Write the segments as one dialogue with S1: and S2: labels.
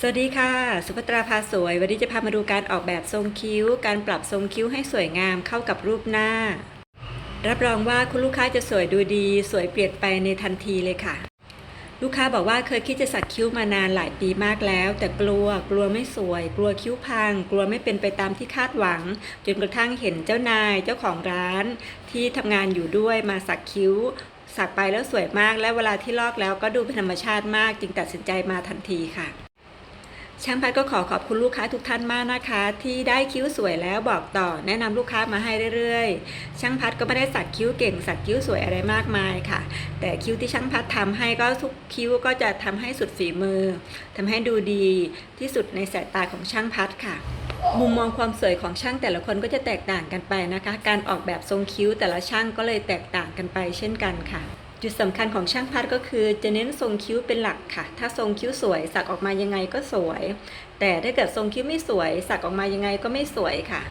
S1: สวัสดีค่ะ สุภัตราพาสวย วันนี้จะพามาดูการออกแบบทรงคิ้ว การปรับทรงคิ้วให้สวยงามเข้ากับรูปหน้า รับรองว่าคุณลูกค้าจะสวยดูดี สวยเปลี่ยนไปในทันทีเลยค่ะ ลูกค้าบอกว่าเคยคิดจะสักคิ้วมานานหลายปีมากแล้ว แต่กลัวกลัวไม่สวย กลัวคิ้วพัง กลัวไม่เป็นไปตามที่คาดหวัง จนกระทั่งเห็นเจ้านายเจ้าของร้าน ที่ทำงานอยู่ด้วยมาสักคิ้ว สักไปแล้วสวยมากและเวลาที่ลอกแล้วก็ดูเป็นธรรมชาติมาก จึงตัดสินใจมาทันทีค่ะ ช่างพัดก็ขอขอบคุณลูกค้าทุกท่านมากนะคะ ที่ได้คิ้วสวยแล้วบอกต่อ แนะนำลูกค้ามาให้เรื่อยๆ ช่างพัดก็ไม่ได้สักคิ้วเก่งสักคิ้วสวยอะไรมากมายค่ะ แต่คิ้วที่ช่างพัดทำให้ก็ทุกคิ้วก็จะทำให้สุดฝีมือทำให้ดูดีที่สุดในสายตาของช่างพัดค่ะมุมมองความสวยของช่างแต่ละคนก็จะแตกต่างกันไปนะคะ การออกแบบทรงคิ้วแต่ละช่างก็เลยแตกต่างกันไปเช่นกันค่ะ จุดสำคัญของช่างพัดก็คือจะเน้นทรงคิ้วเป็นหลักค่ะ ถ้าทรงคิ้วสวย สักออกมายังไงก็สวย แต่ถ้าเกิดทรงคิ้วไม่สวย สักออกมายังไงก็ไม่สวยค่ะ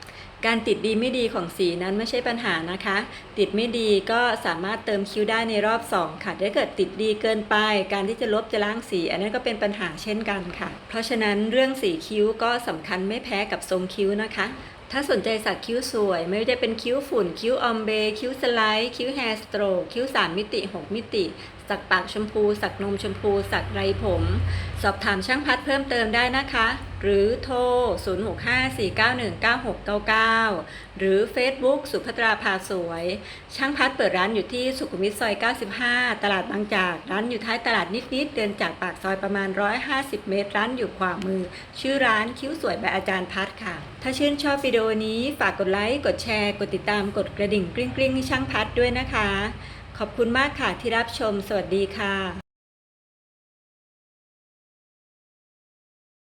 S1: การติดดีไม่ดีของสีนั้นไม่ใช่ปัญหานะคะ ติดไม่ดีก็สามารถเติมคิ้วได้ในรอบ 2 ค่ะถ้าเกิดติดดีเกินไป การที่จะลบจะล้างสี อันนั้นก็เป็นปัญหาเช่นกันค่ะ เพราะฉะนั้นเรื่องสีคิ้วก็สำคัญไม่แพ้กับทรงคิ้วนะคะ ถ้าสนใจสักคิ้วสวย ไม่ว่าจะเป็นคิ้วฝุ่น คิ้วออมเบ คิ้วสไลด์ คิ้วแฮร์สโตรกคิ้ว3มิติ 6 มิติ สักปากชมพู สักนมชมพู สักไรผม สอบถามช่างพัดเพิ่มเติมได้นะคะ หรือโทร 0654919699 หรือ Facebook สุภัตราพาสวย ช่างพัดเปิดร้านอยู่ที่สุขุมวิทซอย 95 ตลาดบางจาก ร้านอยู่ท้ายตลาดนิด ๆ เดินจากปากซอยประมาณ 150 เมตร ร้านอยู่ขวามือ ชื่อร้านคิ้วสวยแบบอาจารย์พัดค่ะ ถ้าชื่นชอบวิดีโอนี้ฝากกดไลค์ กดแชร์ กดติดตาม กดกระดิ่งกริ๊งๆให้ช่างพัดด้วยนะคะ ขอบคุณมากค่ะที่รับชม สวัสดีค่ะ